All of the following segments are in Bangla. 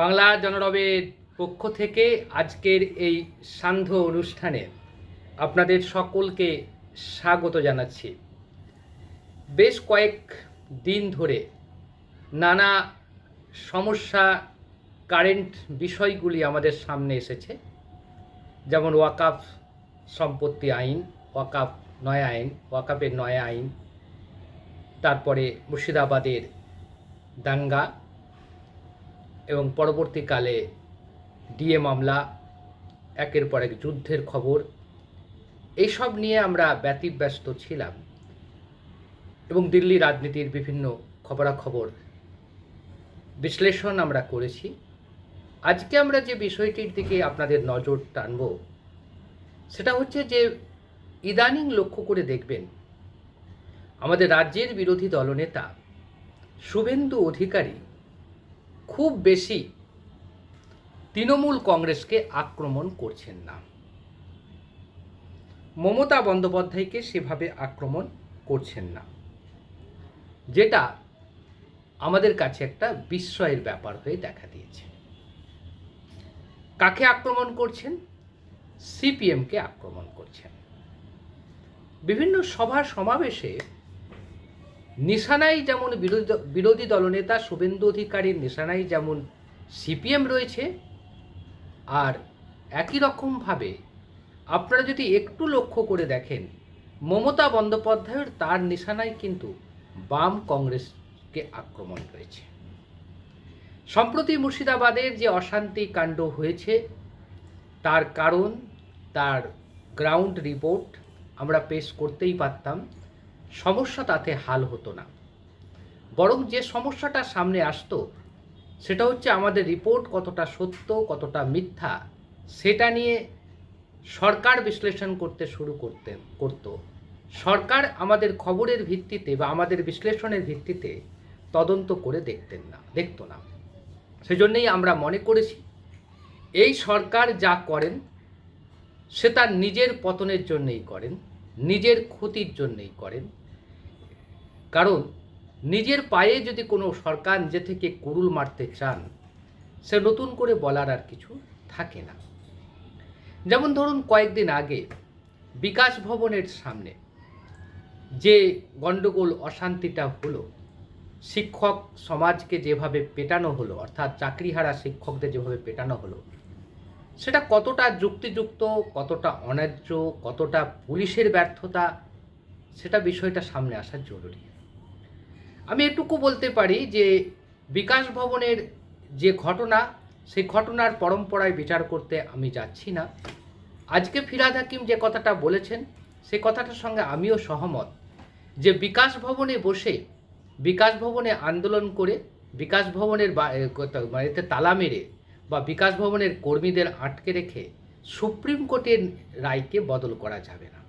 বাংলা জনরবের পক্ষ থেকে আজকের এই সান্ধ্য অনুষ্ঠানে আপনাদের সকলকে স্বাগত জানাচ্ছি। বেশ কয়েক দিন ধরে নানা সমস্যা, কারেন্ট বিষয়গুলি আমাদের সামনে এসেছে। যেমন ওয়াকাফ সম্পত্তি আইন, ওয়াকাফ নয়া আইন, ওয়াকাফের নয়া আইন, তারপরে মুর্শিদাবাদের দাঙ্গা এবং পরবর্তীকালে ডিএ মামলা, একের পর এক যুদ্ধের খবর, এইসব নিয়ে আমরা ব্যতিব্যস্ত ছিলাম এবং দিল্লি রাজনীতির বিভিন্ন খবরাখবর বিশ্লেষণ আমরা করেছি। আজকে আমরা যে বিষয়টির দিকে আপনাদের নজর টানব, সেটা হচ্ছে যে ইদানিং লক্ষ্য করে দেখবেন, আমাদের রাজ্যের বিরোধী দলনেতা শুভেন্দু অধিকারী খুব বেশি তৃণমূল কংগ্রেসকে আক্রমণ করছেন না। মমতা বন্দ্যোপাধ্যায়কে সেভাবে আক্রমণ করছেন না। যেটা আমাদের কাছে একটা বিস্ময়ের ব্যাপার হয়ে দেখা দিয়েছে। কাকে আক্রমণ করছেন? সিপিএমকে আক্রমণ করছেন। বিভিন্ন সভা সমাবেশে নিশানায় যেমন বিরোধী বিরোধী দলনেতা শুভেন্দু অধিকারীর নিশানায় যেমন সিপিএম রয়েছে, আর একই রকমভাবে আপনারা যদি একটু লক্ষ্য করে দেখেন, মমতা বন্দ্যোপাধ্যায়ের তার নিশানায় কিন্তু বাম কংগ্রেসকে আক্রমণ রয়েছে সম্প্রতি মুর্শিদাবাদের যে অশান্তি কাণ্ড হয়েছে, তার কারণ, তার গ্রাউন্ড রিপোর্ট আমরা পেশ করতেই পারতাম। সমস্যা তাতে হাল হতো না। বরং যে সমস্যাটা সামনে আসতো, সেটা হচ্ছে আমাদের রিপোর্ট কতটা সত্য, কতটা মিথ্যা, সেটা নিয়ে সরকার বিশ্লেষণ করতে শুরু করতে, করত। সরকার আমাদের খবরের ভিত্তিতে বা আমাদের বিশ্লেষণের ভিত্তিতে তদন্ত করে দেখতেন না, দেখতো না। সেজন্যই আমরা মনে করেছি, এই সরকার যা করেন, সে তার নিজের পতনের জন্যই করেন, নিজের ক্ষতির জন্যই করেন। কারণ নিজের পায়ে যদি কোনো সরকার নিজে থেকে কুরুল মারতে চান, সে নতুন করে বলার আর কিছু থাকে না। যেমন ধরুন কয়েকদিন আগে বিকাশ ভবনের সামনে যে গণ্ডগোল অশান্তিটা হলো, শিক্ষক সমাজকে যেভাবে পেটানো হলো, অর্থাৎ চাকরিহারা শিক্ষকদের যেভাবে পেটানো হলো, সেটা কতটা যুক্তিযুক্ত, কতটা অন্যায্য, কতটা পুলিশের ব্যর্থতা, সেটা বিষয়টা সামনে আসা জরুরি। আমি এটুকু বলতে পারি যে বিকাশ ভবনের যে ঘটনা, সেই ঘটনার পরম্পরায় বিচার করতে আমি যাচ্ছি না। আজকে ফিরাদ হাকিম যে কথাটা বলেছেন, সে কথাটার সঙ্গে আমিও সহমত যে বিকাশ ভবনে বসে, বিকাশ ভবনে আন্দোলন করে, বিকাশ ভবনের মানে তালা মেরে বা বিকাশ ভবনের কর্মীদের আটকে রেখে সুপ্রিম কোর্টের রায়কে বদল করা যাবে না।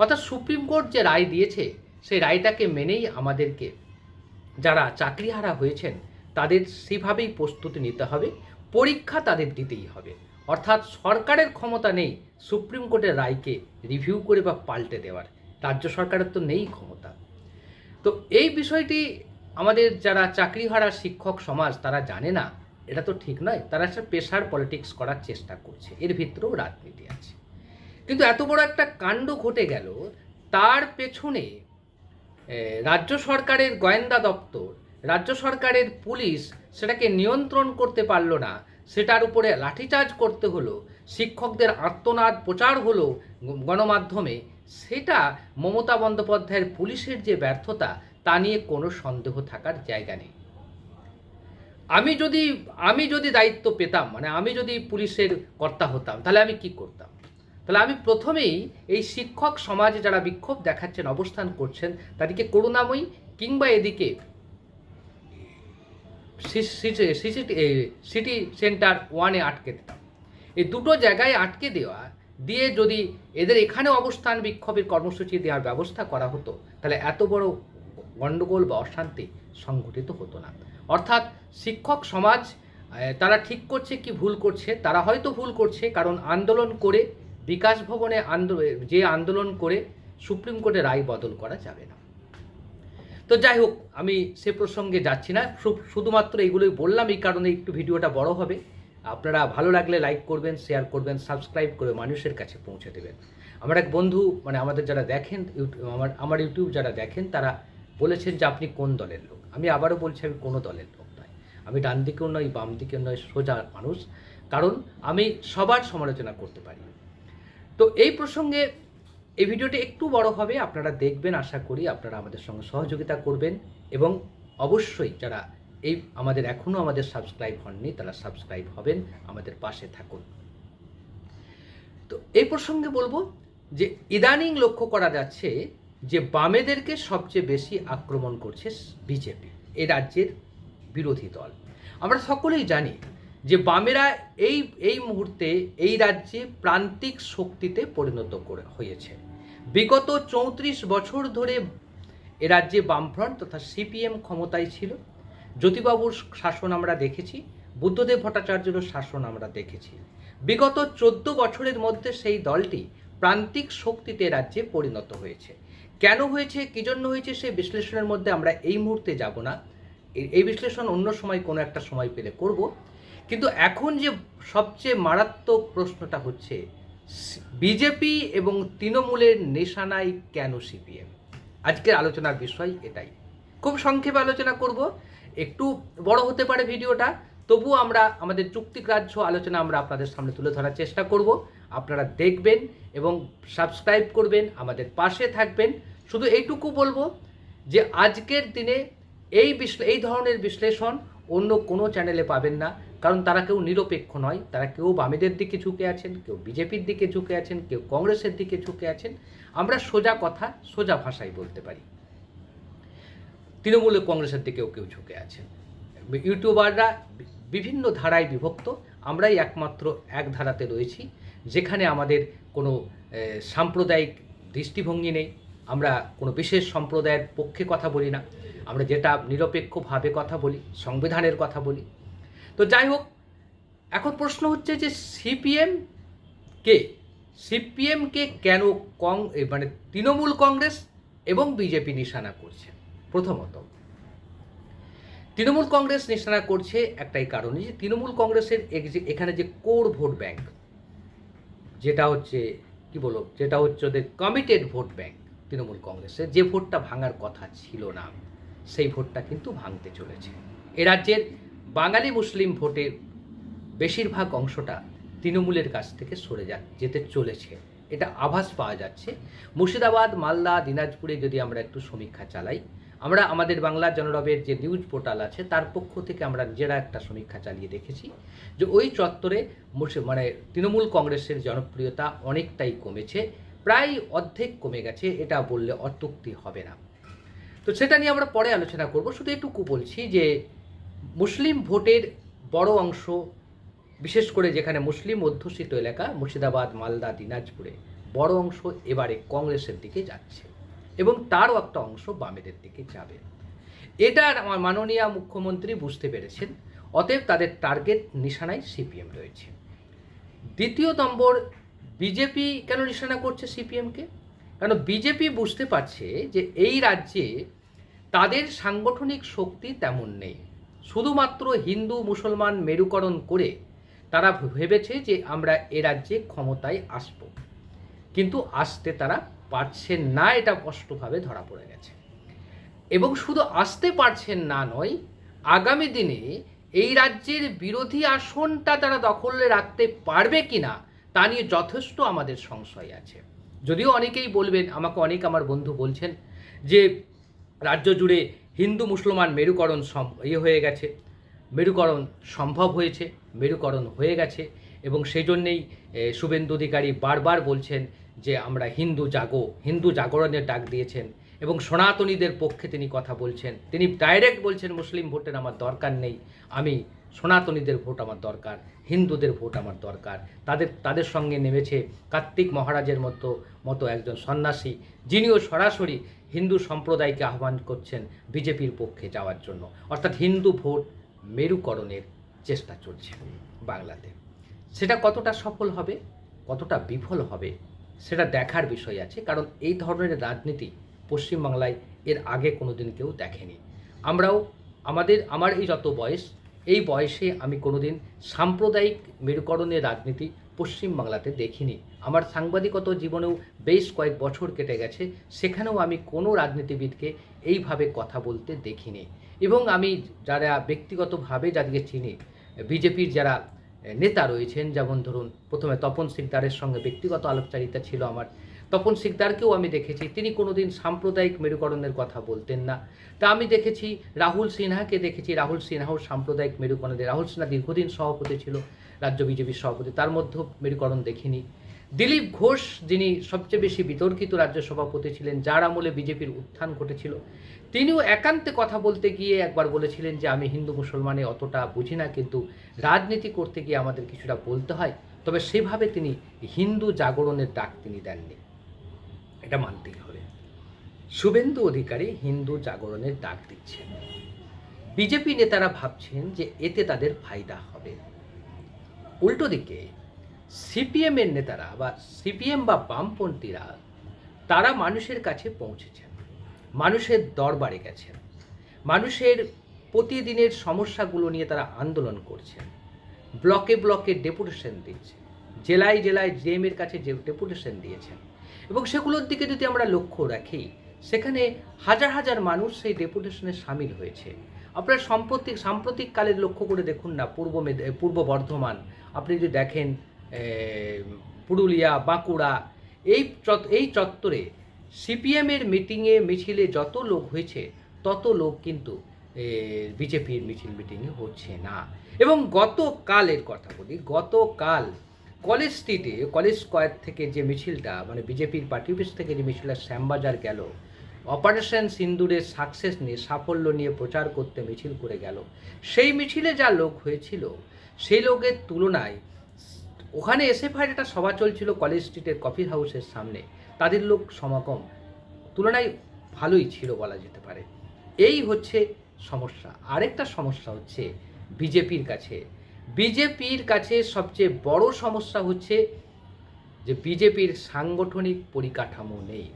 অর্থাৎ সুপ্রিম কোর্ট যে রায় দিয়েছে, সেই রায়টাকে মেনেই আমাদেরকে যারা চাকরিহারা হয়েছেন, তাদের সেভাবেই প্রস্তুতি নিতে হবে, পরীক্ষা তাদের দিতেই হবে। অর্থাৎ সরকারের ক্ষমতা নেই সুপ্রিম কোর্টের রায়কে রিভিউ করে বা পাল্টে দেওয়ার। রাজ্য সরকারের তো নেই ক্ষমতা। তো এই বিষয়টি আমাদের যারা চাকরিহারা শিক্ষক সমাজ, তারা জানে না, এটা তো ঠিক নয়, তারা একটা পেশার পলিটিক্স করার চেষ্টা করছে, এর ভিতরেও রাজনীতি আছে। কিন্তু এত বড় একটা কাণ্ড ঘটে গেল, তার পেছনে রাজ্য সরকারের গোয়েন্দা দপ্তর, রাজ্য সরকারের পুলিশ সেটাকে নিয়ন্ত্রণ করতে পারল না। সেটার উপরে লাঠিচার্জ করতে হলো, শিক্ষকদের আত্মনাদ প্রচার হলো গণমাধ্যমে। সেটা মমতা বন্দ্যোপাধ্যায়ের পুলিশের যে ব্যর্থতা, তা নিয়ে কোনো সন্দেহ থাকার জায়গা নেই। আমি যদি আমি যদি দায়িত্ব পেতাম মানে আমি যদি পুলিশের কর্তা হতাম, তাহলে আমি কি করতাম? তাহলে আমি প্রথমেই এই শিক্ষক সমাজে যারা বিক্ষোভ দেখাচ্ছেন, অবস্থান করছেন, তাদেরকে করুণাময়ী কিংবা এদিকে সিটি সেন্টার ওয়ানে আটকে দিতাম। এই দুটো জায়গায় আটকে দেওয়া দিয়ে যদি এদের এখানে অবস্থান বিক্ষোভের কর্মসূচি দেওয়ার ব্যবস্থা করা হতো, তাহলে এত বড় গণ্ডগোল বা অশান্তি সংঘটিত হতো না। অর্থাৎ শিক্ষক সমাজ তারা ঠিক করছে কি ভুল করছে, তারা হয়তো ভুল করছে, কারণ আন্দোলন করে বিকাশ ভবনে যে আন্দোলন করে সুপ্রিম কোর্টে রায় বদল করা যাবে না। তো যাই হোক, আমি সে প্রসঙ্গে যাচ্ছি না। শুধুমাত্র এগুলোই বললাম, এই কারণে একটু ভিডিওটা বড় হবে। আপনারা ভালো লাগলে লাইক করবেন, শেয়ার করবেন, সাবস্ক্রাইব করে মানুষের কাছে পৌঁছে দেবেন। আমার এক বন্ধু মানে আমাদের যারা দেখেন ইউটিউব আমার আমার ইউটিউব যারা দেখেন, তারা বলেছেন যে আপনি কোন দলের লোক? আমি আবারও বলছি, আমি কোনো দলের লোক নয়। আমি ডান দিকেও নয় বাম দিকেও নয় সোজা মানুষ। কারণ আমি সবার সমালোচনা করতে পারি। তো এই প্রসঙ্গে এই ভিডিওটি একটু বড় হবে, আপনারা দেখবেন, আশা করি আপনারা আমাদের সঙ্গে সহযোগিতা করবেন এবং অবশ্যই যারা এই আমাদের এখনও আমাদের সাবস্ক্রাইব হননি, তারা সাবস্ক্রাইব হবেন, আমাদের পাশে থাকুন। তো এই প্রসঙ্গে বলব যে ইদানিং লক্ষ্য করা যাচ্ছে যে বামেদেরকে সবচেয়ে বেশি আক্রমণ করছে বিজেপি, এ রাজ্যের বিরোধী দল। আমরা সকলেই জানি যে বামেরা এই এই মুহূর্তে এই রাজ্যে প্রান্তিক শক্তিতে পরিণত করে, হয়েছে। বিগত চৌত্রিশ বছর ধরে এ রাজ্যে বামফ্রন্ট তথা সিপিএম ক্ষমতায় ছিল। জ্যোতিবাবুর শাসন আমরা দেখেছি, বুদ্ধদেব ভট্টাচার্যেরও শাসন আমরা দেখেছি। বিগত চোদ্দ বছরের মধ্যে সেই দলটি প্রান্তিক শক্তিতে রাজ্যে পরিণত হয়েছে। কেন হয়েছে, কী জন্য হয়েছে সেই বিশ্লেষণের মধ্যে আমরা এই মুহূর্তে যাব না। এই- এই বিশ্লেষণ অন্য সময় কোনো একটা সময় পেলে করব। কিন্তু এখন যে সবচেয়ে মারাত্মক প্রশ্নটা হচ্ছে, বিজেপি এবং তৃণমূলের নিশানায় কেন সিপিএম? আজকের আলোচনার বিষয় এটাই। খুব সংক্ষেপে আলোচনা করব, একটু বড় হতে পারে ভিডিওটা, তবু আমরা আমাদের যুক্তিগ্রাহ্য আলোচনা আমরা আপনাদের সামনে তুলে ধরার চেষ্টা করব। আপনারা দেখবেন এবং সাবস্ক্রাইব করবেন, আমাদের পাশে থাকবেন। শুধু এইটুকু বলব যে আজকের দিনে এই বিশ্লে, এই ধরনের বিশ্লেষণ অন্য কোনো চ্যানেলে পাবেন না। কারণ তারা কেউ নিরপেক্ষ নয়, তারা কেউ বামেদের দিকে ঝুঁকে আছেন, কেউ বিজেপির দিকে ঝুঁকে আছেন, কেউ কংগ্রেসের দিকে ঝুঁকে আছেন। আমরা সোজা কথা, সোজা ভাষায় বলতে পারি। তৃণমূল কংগ্রেসের দিকেও কেউ ঝুঁকে আছেন। ইউটিউবাররা বিভিন্ন ধারায় বিভক্ত, আমরাই একমাত্র এক ধারাতে রয়েছি, যেখানে আমাদের কোনো সাম্প্রদায়িক দৃষ্টিভঙ্গি নেই, আমরা কোনো বিশেষ সম্প্রদায়ের পক্ষে কথা বলি না। আমরা যেটা নিরপেক্ষভাবে কথা বলি, সংবিধানের কথা বলি তো যাই হোক, এখন প্রশ্ন হচ্ছে যে সিপিএম কে? সিপিএমকে কেন কং মানে তৃণমূল কংগ্রেস এবং বিজেপি নিশানা করছে? প্রথমত, তৃণমূল কংগ্রেস নিশানা করছে একটাই কারণে যে তৃণমূল কংগ্রেসের এখানে যে কোর ভোট ব্যাংক, যেটা হচ্ছে, কি বলো যেটা হচ্ছে ওদের কমিটেড ভোট ব্যাংক তৃণমূল কংগ্রেসের যে ভোটটা ভাঙার কথা ছিল না, সেই ভোটটা কিন্তু ভাঙতে চলেছে। এ রাজ্যের বাঙালি মুসলিম ভোটের বেশিরভাগ অংশটা তৃণমূলের কাছ থেকে সরে যা, যেতে চলেছে। এটা আভাস পাওয়া যাচ্ছে। মুর্শিদাবাদ, মালদা, দিনাজপুরে যদি আমরা একটু সমীক্ষা চালাই, আমরা আমাদের বাংলা জনরবের যে নিউজ পোর্টাল আছে, তার পক্ষ থেকে আমরা নিজেরা একটা সমীক্ষা চালিয়ে দেখেছি যে ওই চত্বরে মানে তৃণমূল কংগ্রেসের জনপ্রিয়তা অনেকটাই কমেছে, প্রায় অর্ধেক কমে গেছে, এটা বললে অত্যুক্তি হবে না। তো সেটা নিয়ে আমরা পরে আলোচনা করব। শুধু একটুকু বলছি যে মুসলিম ভোটের বড় অংশ, বিশেষ করে যেখানে মুসলিম অধ্যুষিত এলাকা, মুর্শিদাবাদ, মালদা, দিনাজপুরে, বড় অংশ এবারে কংগ্রেসের দিকে যাচ্ছে এবং তারও একটা অংশ বামেদের দিকে যাবে। এটা আমার মাননীয় মুখ্যমন্ত্রী বুঝতে পেরেছেন, অতএব তাদের টার্গেট নিশানায় সিপিএম রয়েছে। দ্বিতীয় নম্বর, বিজেপি কেন নিশানা করছে সিপিএমকে? কারণ বিজেপি বুঝতে পারছে যে এই রাজ্যে তাদের সাংগঠনিক শক্তি তেমন নেই। শুধুমাত্র হিন্দু মুসলমান মেরুকরণ করে তারা ভেবেছে যে আমরা এ রাজ্যে ক্ষমতায় আসব। কিন্তু আসতে তারা পারছেন না এটা স্পষ্টভাবে ধরা পড়ে গেছে। এবং শুধু আসতে পারছেন না নয়, আগামী দিনে এই রাজ্যের বিরোধী আসনটা তারা দখলে রাখতে পারবে কিনা তা নিয়ে যথেষ্ট আমাদের সংশয় আছে। যদিও অনেকেই বলবেন, আমাকে অনেক আমার বন্ধু বলছেন যে রাজ্য জুড়ে হিন্দু মুসলমান মেরুকরণ সম ইয়ে হয়ে গেছে। মেরুকরণ সম্ভব হয়েছে, মেরুকরণ হয়ে গেছে এবং সেই জন্যেই শুভেন্দু অধিকারী বারবার বলছেন যে আমরা হিন্দু জাগো, হিন্দু জাগরণের ডাক দিয়েছেন এবং সনাতনীদের পক্ষে তিনি কথা বলছেন। তিনি ডাইরেক্ট বলছেন, মুসলিম ভোটের আমার দরকার নেই, আমি সনাতনীদের ভোট আমার দরকার, হিন্দুদের ভোট আমার দরকার। তাদের তাদের সঙ্গে নেমেছে কার্তিক মহারাজের মতো মতো একজন সন্ন্যাসী, যিনিও সরাসরি হিন্দু সম্প্রদায়কে আহ্বান করছেন বিজেপির পক্ষে যাওয়ার জন্য। অর্থাৎ হিন্দু ভোট মেরুকরণের চেষ্টা চলছে বাংলাতে। সেটা কতটা সফল হবে, কতটা বিফল হবে, সেটা দেখার বিষয় আছে, কারণ এই ধরনের রাজনীতি পশ্চিমবাংলায় এর আগে কোনোদিন কেউ দেখেনি। আমরাও, আমাদের, আমার এই যত বয়স, এই বয়সে আমি কোনোদিন সাম্প্রদায়িক মেরুকরণের রাজনীতি পশ্চিমবাংলাতে দেখিনি। আমার সাংবাদিকত জীবনেও বেশ কয়েক বছর কেটে গেছে, সেখানেও আমি কোনো রাজনীতিবিদকে এইভাবে কথা বলতে দেখিনি। এবং আমি যারা ব্যক্তিগতভাবে যাদেরকে চিনি, বিজেপির যারা নেতা রয়েছেন, যেমন ধরুন প্রথমে তপন সিকদারের সঙ্গে ব্যক্তিগত আলোচনারিতা ছিল আমার, তপন সিকদারকেও আমি দেখেছি। তিনি কোনোদিন সাম্প্রদায়িক মেরুকরণের কথা বলতেন না। তা আমি দেখেছি, রাহুল সিনহাকে দেখেছি। রাহুল সিনহাও সাম্প্রদায়িক মেরুকরণের, রাহুল সিনহা দীর্ঘদিন সভাপতি ছিল। রাজ্য বিজেপির সভাপতি। তার মধ্যেও মেরুকরণ দেখিনি। দিলীপ ঘোষ, যিনি সবচেয়ে বেশি বিতর্কিত রাজ্য সভাপতি ছিলেন, যার আমলে বিজেপির উত্থান ঘটেছিল। তিনিও একান্তে কথা বলতে গিয়ে একবার বলেছিলেন যে, আমি হিন্দু মুসলমানে অতটা বুঝি না, কিন্তু রাজনীতি করতে গিয়ে আমাদের কিছুটা বলতে হয়। তবে সেভাবে তিনি হিন্দু জাগরণের ডাক তিনি দেননি। এটা মানতেই হবে। শুভেন্দু অধিকারী হিন্দু জাগরণের ডাক দিচ্ছেন। বিজেপি নেতারা ভাবছেন যে, এতে তাদের ফায়দা হবে। উল্টো দিকে সিপিএম এর নেতারা বা সিপিএম বা বামপন্থীরা, তারা মানুষের কাছে পৌঁছেছেন। মানুষের দরবারে গেছেন। মানুষের প্রতিদিনের সমস্যাগুলো নিয়ে তারা আন্দোলন করছেন। ব্লকে ব্লকে ডেপুটেশন দিচ্ছে। জেলায় জেলায় জেএমের কাছে যে ডেপুটেশন দিয়েছেন। এবং সেগুলোর দিকে যদি আমরা লক্ষ্য রাখি, সেখানে হাজার হাজার মানুষ সেই ডেপুটেশনে সামিল হয়েছে। আপনার সাম্প্রতিক সাম্প্রতিক কালের লক্ষ্য করে দেখুন না, পূর্ব পূর্ব বর্ধমান আপনি যদি দেখেন পুরুলিয়া, বাঁকুড়া, এই এই চত্বরে সিপিএমের মিটিংয়ে মিছিলে যত লোক হয়েছে, তত লোক কিন্তু বিজেপির মিছিল মিটিংয়ে হচ্ছে না। এবং গতকালের কথা বলি, গতকাল কলেজ স্ট্রিটে, কলেজ স্কোয়ার থেকে যে মিছিলটা মানে বিজেপির পার্টি অফিস থেকে যে মিছিলটা শ্যামবাজার গেল, অপারেশন সিন্দুরের সাকসেস নিয়ে, সাফল্য নিয়ে প্রচার করতে মিছিল করে গেল, সেই মিছিলে যা লোক হয়েছিল সেই লোকের তুলনায় ওখানে এসএফআইয়ের একটা সভা চলছিল কলেজ স্ট্রিটের কফি হাউসের সামনে। তাদের লোক সমাগম তুলনায় ভালোই ছিল বলা যেতে পারে। এই হচ্ছে সমস্যা। আরেকটা সমস্যা হচ্ছে বিজেপির কাছে। বিজেপির কাছে সবচেয়ে বড় সমস্যা হচ্ছে যে বিজেপির সাংগঠনিক পরিকাঠামো নেই।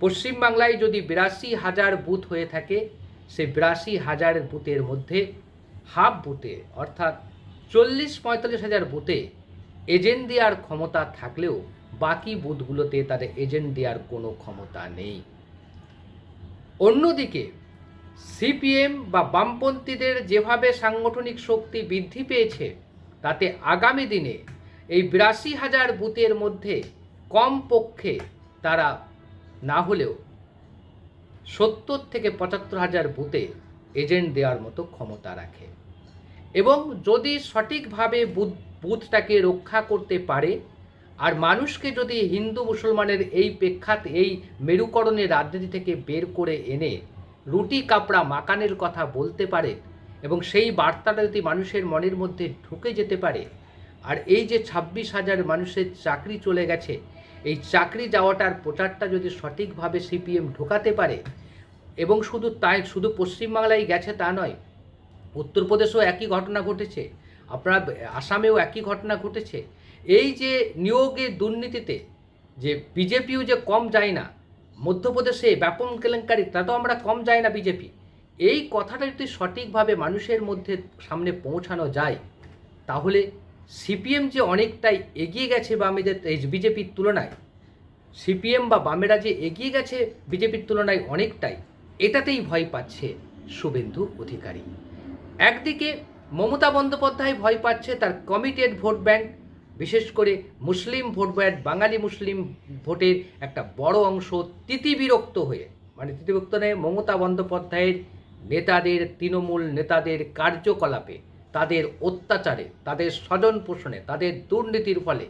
পশ্চিমবাংলায় যদি বিরাশি হাজার বুথ হয়ে থাকে, সেই বিরাশি হাজার বুথের মধ্যে হাফ বুথে, অর্থাৎ চল্লিশ পঁয়তাল্লিশ হাজার বুথে এজেন্ট দেওয়ার ক্ষমতা থাকলেও বাকি বুথগুলোতে তাদের এজেন্ট দেওয়ার কোনো ক্ষমতা নেই। অন্যদিকে, সিপিএম বা বামপন্থীদের যেভাবে সাংগঠনিক শক্তি বৃদ্ধি পেয়েছে, তাতে আগামী দিনে এই বিরাশি হাজার বুথের মধ্যে কমপক্ষে তারা না হলেও সত্তর থেকে পঁচাত্তর হাজার বুথে এজেন্ট দেওয়ার মতো ক্ষমতা রাখে। এবং যদি সঠিকভাবে বুথ বুথটাকে রক্ষা করতে পারে, আর মানুষকে যদি হিন্দু মুসলমানের এই প্রেক্ষাত, এই মেরুকরণের রাজনীতি থেকে বের করে এনে রুটি কাপড়া মাকানের কথা বলতে পারে এবং সেই বার্তাটা যদি মানুষের মনের মধ্যে ঢুকে যেতে পারে, আর এই যে ছাব্বিশ হাজার মানুষের চাকরি চলে গেছে, এই চাকরি যাওয়াটার প্রচারটা যদি সঠিকভাবে সিপিএম ঢোকাতে পারে এবং শুধু তাই, শুধু পশ্চিমবাংলায় গেছে তা নয় উত্তরপ্রদেশেও একই ঘটনা ঘটেছে, আপনার আসামেও একই ঘটনা ঘটেছে। এই যে নিয়োগের দুর্নীতিতে যে বিজেপিও যে কম যায় না, মধ্যপ্রদেশে ব্যাপক কেলেঙ্কারি তাতেও আমরা কম যায় না বিজেপি। এই কথাটা যদি সঠিকভাবে মানুষের মধ্যে সামনে পৌঁছানো যায়, তাহলে সিপিএম যে অনেকটাই এগিয়ে গেছে বামেদের এই বিজেপির তুলনায়, সিপিএম বা বামেরা যে এগিয়ে গেছে বিজেপির তুলনায় অনেকটাই, এটাতেই ভয় পাচ্ছে শুভেন্দু অধিকারী। একদিকে মমতা বন্দ্যোপাধ্যায় ভয় পাচ্ছে তার কমিটেড ভোট ব্যাংক বিশেষ করে মুসলিম ভোট ব্যাংক বাঙালি মুসলিম ভোটের একটা বড় অংশ তিতিবিরক্ত হয়ে মানে তিতিবিরক্ত নয়, মমতা বন্দ্যোপাধ্যায়ের নেতাদের, তৃণমূল নেতাদের কার্যকলাপে, তাদের অত্যাচারে, তাদের স্বজন পোষণে, তাদের দুর্নীতির ফলে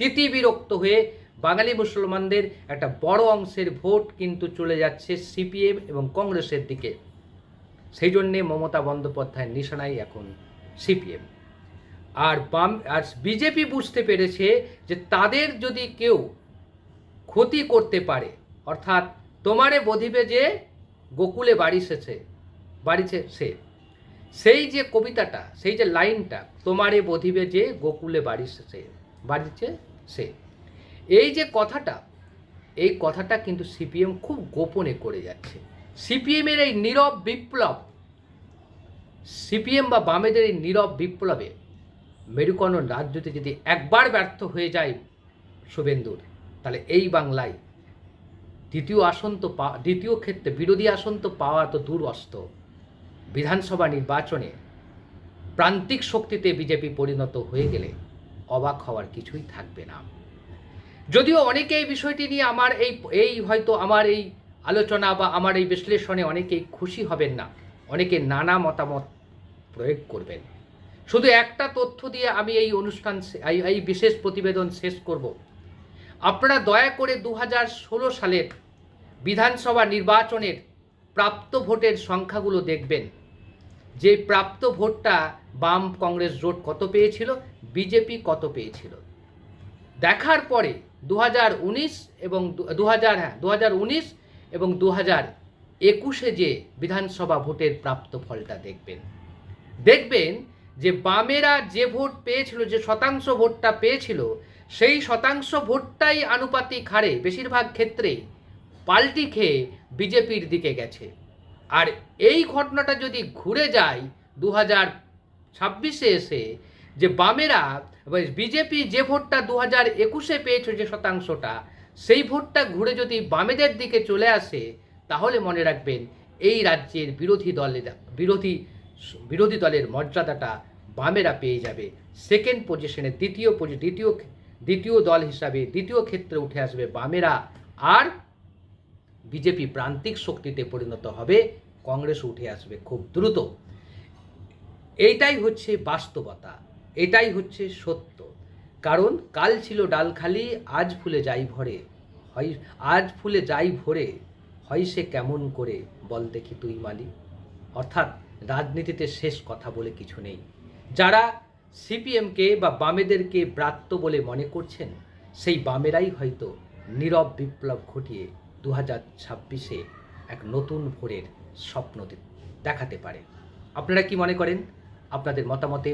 তিতিবিরক্ত হয়ে বাঙালি মুসলমানদের একটা বড় অংশের ভোট কিন্তু চলে যাচ্ছে সিপিএম এবং কংগ্রেসের দিকে। সেই জন্যে মমতা বন্দ্যোপাধ্যায়ের নিশানাই এখন সিপিএম। আর বাম, আর বিজেপি বুঝতে পেরেছে যে তাদের যদি কেউ ক্ষতি করতে পারে, অর্থাৎ তোমারে বধিবে যে গোকুলে বাড়ি সেছে, বাড়িছে সে, সেই যে কবিতাটা, সেই যে লাইনটা, তোমারে বধিবে যে গোকুলে বাড়ি সে বাড়িছে সে। এই যে কথাটা, এই কথাটা কিন্তু সিপিএম খুব গোপনে করে যাচ্ছে। সিপিএমের এই নীরব বিপ্লব সিপিএম বা বামেদের এই নীরব বিপ্লবে মেরুকরণ রাজ্যতে যদি একবার ব্যর্থ হয়ে যায় শুভেন্দুর, তাহলে এই বাংলায় দ্বিতীয় আসন তো পা, দ্বিতীয় ক্ষেত্রে বিরোধী আসন তো পাওয়া তো দূরস্ত। বিধানসভা নির্বাচনে প্রান্তিক শক্তিতে বিজেপি পরিণত হয়ে গেলে অবাক হওয়ার কিছুই থাকবে না। যদিও অনেকে এই বিষয়টি নিয়ে আমার এই এই হয়তো আমার এই আলোচনা বা আমার এই বিশ্লেষণে অনেকেই খুশি হবেন না। অনেকে নানা মতামত প্রয়োগ করবেন। শুধু একটা তথ্য দিয়ে আমি এই অনুষ্ঠান এই বিশেষ প্রতিবেদন শেষ করব। আপনারা দয়া করে দু ষোলো সালের বিধানসভা নির্বাচনের প্রাপ্ত ভোটের সংখ্যাগুলো দেখবেন। যে প্রাপ্ত ভোটটা বাম কংগ্রেস জোট কত পেয়েছিল? বিজেপি কত পেয়েছিল? দেখার পরে দু হাজার উনিশ এবং দু হাজার হ্যাঁ দু হাজার উনিশ এবং দু হাজার একুশে যে বিধানসভা ভোটের প্রাপ্ত ফলটা দেখবেন। দেখবেন যে বামেরা যে ভোট পেয়েছিল, যে শতাংশ ভোটটা পেয়েছিল, সেই শতাংশ ভোটটাই আনুপাতিক হারে বেশিরভাগ ক্ষেত্রেই পাল্টি খেয়ে বিজেপির দিকে গেছে। আর এই ঘটনাটা যদি ঘুরে যায় দু হাজার ছাব্বিশে এসে যে বামেরা বিজেপি যে ভোটটা দু হাজার একুশে পেয়েছে যে শতাংশটা সেই ভোটটা ঘুরে যদি বামেদের দিকে চলে আসে, তাহলে মনে রাখবেন এই রাজ্যের বিরোধী দলের, বিরোধী বিরোধী দলের মর্যাদাটা বামেরা পেয়ে যাবে। সেকেন্ড পজিশনে দ্বিতীয় পজি- দ্বিতীয় দ্বিতীয় দল হিসাবে দ্বিতীয় ক্ষেত্রে উঠে আসবে বামেরা। আর বিজেপি প্রান্তিক শক্তিতে পরিণত হবে, কংগ্রেস উঠে আসবে খুব দ্রুত। এইটাই হচ্ছে বাস্তবতা, এটাই হচ্ছে সত্য। কারণ কাল ছিল ডাল খালি, আজ ফুলে যাই ভরে। হয়, আজ ফুলে যাই ভরে, হয় সে কেমন করে বল দেখি তুই মালি। অর্থাৎ রাজনীতিতে শেষ কথা বলে কিছু নেই। যারা সিপিএমকে বা বামেদেরকে ব্রাত্য বলে মনে করছেন, সেই বামেরাই হয়তো নীরব বিপ্লব ঘটিয়ে দু হাজার ছাব্বিশে এক নতুন ভোরের স্বপ্ন দেখাতে পারে। আপনারা কি মনে করেন? আপনাদের মতামতে